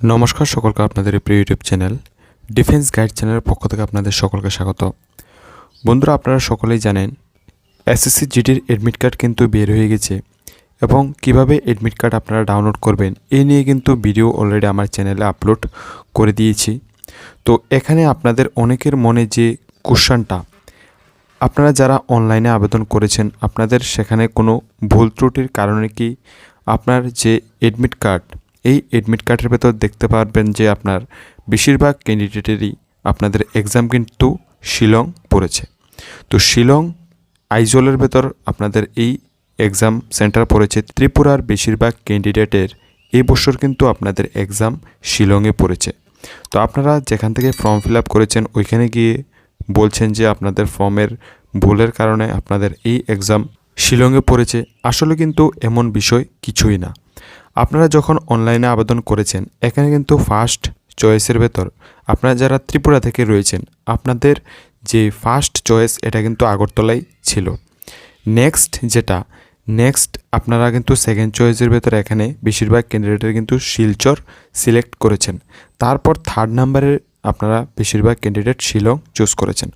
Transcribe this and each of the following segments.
নমস্কার সকলকে আপনাদের প্রিয় ইউটিউব চ্যানেল ডিফেন্স গাইড চ্যানেলের পক্ষ থেকে আপনাদের সকলকে স্বাগত। বন্ধুরা, আপনারা সকলেই জানেন, এসএসসি জিডির এডমিট কার্ড কিন্তু বের হয়ে গেছে এবং কীভাবে এডমিট কার্ড আপনারা ডাউনলোড করবেন এই নিয়ে কিন্তু ভিডিও অলরেডি আমার চ্যানেলে আপলোড করে দিয়েছি। তো এখানে আপনাদের অনেকের মনে যে কোশ্চানটা আপনারা যারা অনলাইনে আবেদন করেছেন, আপনাদের সেখানে কোনো ভুল ত্রুটির কারণে কি আপনার যে এডমিট কার্ড এই এডমিট কার্ডের ভেতর দেখতে পারবেন যে আপনার বেশিরভাগ ক্যান্ডিডেটেরই আপনাদের এক্সাম কিন্তু শিলং পড়েছে। তো শিলং আইজলের ভেতর আপনাদের এই এক্সাম সেন্টার পড়েছে। ত্রিপুরার বেশিরভাগ ক্যান্ডিডেটের এই বছর কিন্তু আপনাদের এক্সাম শিলংয়ে পড়েছে। তো আপনারা যেখান থেকে ফর্ম ফিল করেছেন, ওইখানে গিয়ে বলছেন যে আপনাদের ফর্মের ভুলের কারণে আপনাদের এই এক্সাম শিলংয়ে পড়েছে। আসলে কিন্তু এমন বিষয় কিছুই না। আপনারা যখন অনলাইনে আবেদন করেছেন, এখানে কিন্তু ফার্স্ট চয়েসের ভেতর আপনারা যারা ত্রিপুরা থেকে রয়েছেন, আপনাদের যে ফার্স্ট চয়েস এটা কিন্তু আগরতলাই ছিল। নেক্সট যেটা নেক্সট আপনারা কিন্তু সেকেন্ড চয়েসের ভেতরে এখানে বেশিরভাগ ক্যান্ডিডেটের কিন্তু শিলচর সিলেক্ট করেছেন। তারপর থার্ড নাম্বারে আপনারা বেশিরভাগ ক্যান্ডিডেট শিলং চুজ করেছেন।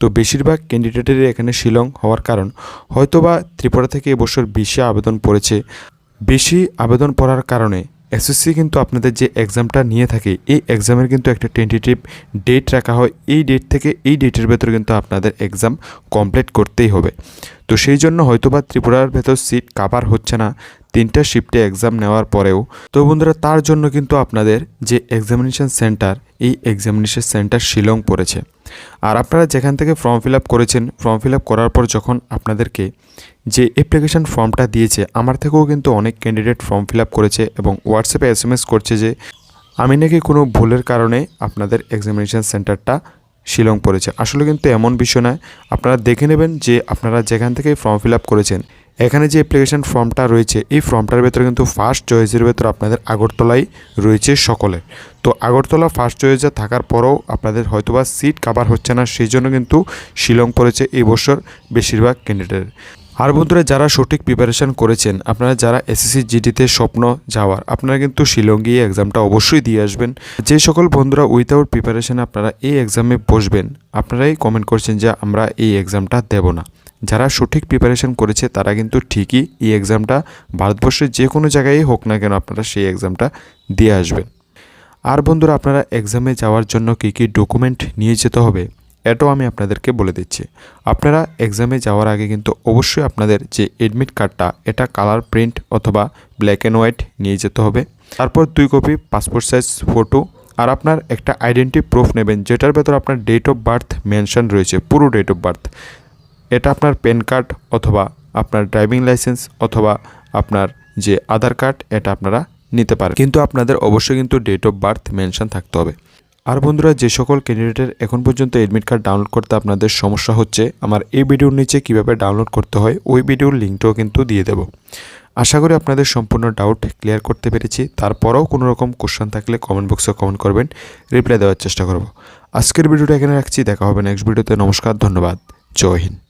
তো বেশিরভাগ ক্যান্ডিডেটেরই এখানে শিলং হওয়ার কারণ, হয়তোবা ত্রিপুরা থেকে এবছর বেশি আবেদন পড়েছে বেশি আবেদন পড়ার কারণে এসএসসি কিন্তু আপনাদের যে এক্সামটা নিয়ে থাকে, এই এক্সামের কিন্তু একটা টেন্টেটিভ ডেট রাখা হয়। এই ডেট থেকে এই ডেটের ভেতরে কিন্তু আপনাদের এক্সাম কমপ্লিট করতেই হবে। তো সেই জন্য হয়তোবা ত্রিপুরার ভেতর সিট কাভার হচ্ছে না। তিনটা শিফটে এক্সাম নেওয়ার পরেও। তো বন্ধুরা, তার জন্য কিন্তু আপনাদের যে এক্সামিনেশন সেন্টার এই এক্সামিনেশন সেন্টার শিলং পড়েছে। আর আপনারা যেখান থেকে ফর্ম ফিল আপ করেছেন ফর্ম ফিল আপ করার পর যখন আপনাদেরকে যে অ্যাপ্লিকেশন ফর্মটা দিয়েছে, আমার থেকেও কিন্তু অনেক ক্যান্ডিডেট ফর্ম ফিল আপ করেছে এবং হোয়াটসঅ্যাপে এস এম এস করছে যে, আমি নাকি কোনো ভুলের কারণে আপনাদের এক্সামিনেশন সেন্টারটা শিলং পড়েছে। আসলে কিন্তু এমন বিষয় নয়। আপনারা দেখে নেবেন যে আপনারা যেখান থেকে ফর্ম ফিল আপ করেছেন এখানে যে অ্যাপ্লিকেশান ফর্মটা রয়েছে, এই ফর্মটার ভেতরে কিন্তু ফার্স্ট চয়েসের ভেতর আপনাদের আগরতলাই রয়েছে সকলের। তো আগরতলা ফার্স্ট চয়েসে থাকার পরেও আপনাদের হয়তোবা সিট কাভার হচ্ছে না, সেই জন্য কিন্তু শিলং পড়েছে এই বছর বেশিরভাগ ক্যান্ডিডেটের আর বন্ধুরা, যারা সঠিক প্রিপারেশন করেছেন, আপনারা যারা এসএসসি জিডিতে স্বপ্ন যাওয়ার, আপনারা কিন্তু শিলং গিয়ে এক্সামটা অবশ্যই দিয়ে আসবেন। যে সকল বন্ধুরা উইথাউট প্রিপারেশানে আপনারা এই এক্সামে বসবেন, আপনারাই কমেন্ট করছেন যে আমরা এই এক্সামটা দেব না। যারা সঠিক প্রিপারেশন করেছে, তারা কিন্তু ঠিকই এই এক্সামটা ভারতবর্ষের যে কোনো জায়গায় হোক না কেন আপনারা সেই এক্সামটা দিয়ে আসবেন। আর বন্ধুরা, আপনারা এক্সামে যাওয়ার জন্য কী কী ডকুমেন্ট নিয়ে যেতে হবে, এটাও আমি আপনাদেরকে বলে দিচ্ছি। আপনারা এক্সামে যাওয়ার আগে কিন্তু অবশ্যই আপনাদের যে এডমিট কার্ডটা এটা কালার প্রিন্ট অথবা ব্ল্যাক অ্যান্ড হোয়াইট নিয়ে যেতে হবে। তারপর দুই কপি পাসপোর্ট সাইজ ফটো আর আপনার একটা আইডেন্টি প্রুফ নেবেন, যেটার ভেতর আপনার ডেট অফ বার্থ মেনশন রয়েছে, পুরো ডেট অফ বার্থ এটা আপনার প্যান কার্ড অথবা আপনার ড্রাইভিং লাইসেন্স অথবা আপনার যে আধার কার্ড এটা আপনারা নিতে পারেন। কিন্তু আপনাদের অবশ্যই কিন্তু ডেট অফ বার্থ মেনশন থাকতে হবে। আর বন্ধুরা, যে সকল ক্যান্ডিডেটের এখন পর্যন্ত এডমিট কার্ড ডাউনলোড করতে আপনাদের সমস্যা হচ্ছে, আমার এই ভিডিওর নিচে কীভাবে ডাউনলোড করতে হয়, ওই ভিডিওর লিঙ্কটাও কিন্তু দিয়ে দেব। আশা করি আপনাদের সম্পূর্ণ ডাউট ক্লিয়ার করতে পেরেছি। তারপরেও কোনো রকম কোশ্চেন থাকলে কমেন্ট বক্সে কমেন্ট করবেন। রিপ্লাই দেওয়ার চেষ্টা করব। আজকের ভিডিওটা এখানে রাখছি। দেখা হবে নেক্সট ভিডিওতে নমস্কার, ধন্যবাদ। জয় হিন্দ।